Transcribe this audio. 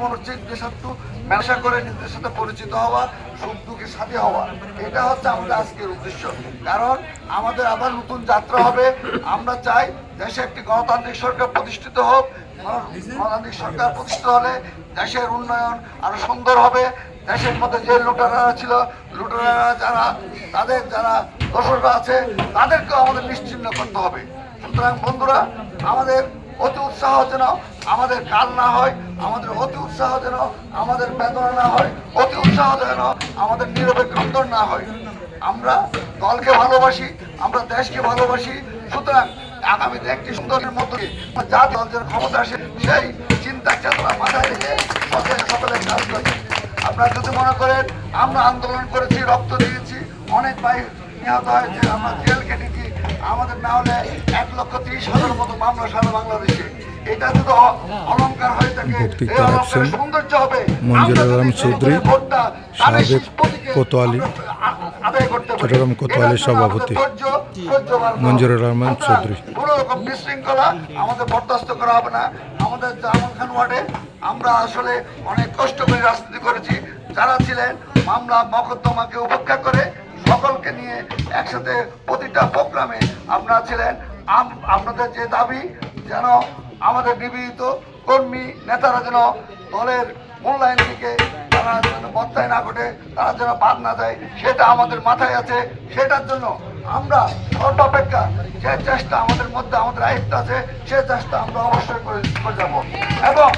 মনে হচ্ছে একটু ব্যবসা করে নিজেদের সাথে পরিচিত হওয়া সুখ দুঃখের সাথে হওয়া, এটা হচ্ছে আমাদের আজকের উদ্দেশ্য। কারণ আমাদের আবার নতুন যাত্রা হবে। আমরা চাই দেশে একটি গণতান্ত্রিক সরকার প্রতিষ্ঠিত হোক। গণতান্ত্রিক সরকার প্রতিষ্ঠিত হলে দেশের উন্নয়ন আরও সুন্দর হবে। দেশের মধ্যে যে লুটারারা ছিল লুটারারা যারা, তাদের যারা দোসররা আছে, তাদেরকেও আমাদের নিশ্চিন্ন করতে হবে। সুতরাং বন্ধুরা, আমাদের অতি উৎসাহ যেন আমাদের কাল না হয়, আমাদের অতি উৎসাহ যেন আমাদের বেদনা না হয়, অতি উৎসাহ যেন আমাদের নীরবে না হয়। আমরা দলকে ভালোবাসি, আমরা দেশকে ভালোবাসি, সুতরাং আগামীতে একটি সুন্দরের মধ্যে যা দল যেন ক্ষমতা আসে, সেই চিন্তা চেতনা মাথায় রেখে সকলে সকলে কাজ করি। আপনারা যদি মনে করেন, আমরা আন্দোলন করেছি, রক্ত দিয়েছি, অনেক ভাই নিহত হয়েছে, আমরা জেল কেটেছি আমাদের না হলে এক লক্ষ তিরিশ হাজার মতো মামলা সারা বাংলাদেশে। এটা যদি হয়ে থাকে। সৌন্দর্য হবে। আলম চৌধুরী, সাবেক কোতোয়ালি। চট্টগ্রাম কোতোয়ালির সভাপতি, ধৈর্য, ধৈর্য বাড়াতে মঞ্জুরুর রহমান চৌধুরী। কোনো রকম বিশৃঙ্খলা আমাদের বরদাস্ত করা হবে না। আমাদের জামান খান ওয়ার্ডে আমরা আসলে অনেক কষ্ট করে রাজনীতি করেছি। যারা ছিলেন মামলা মকদ্দমাকে উপেক্ষা করে সকলকে নিয়ে একসাথে প্রতিটা প্রোগ্রামে আপনারা ছিলেন। আপনাদের যে দাবি, যেন আমাদের নিবেদিত কর্মী নেতারা যেন দলের মূল্যায়ন থেকে তারা যেন বত্তায় না ঘটে, তারা যেন বাদ না দেয়, সেটা আমাদের মাথায় আছে। সেটার জন্য আমরা সর্বাপেক্ষা যে চেষ্টা আমাদের মধ্যে আমাদের আয়ত্ত আছে, সে চেষ্টা আমরা অবশ্যই করে যাব। এবং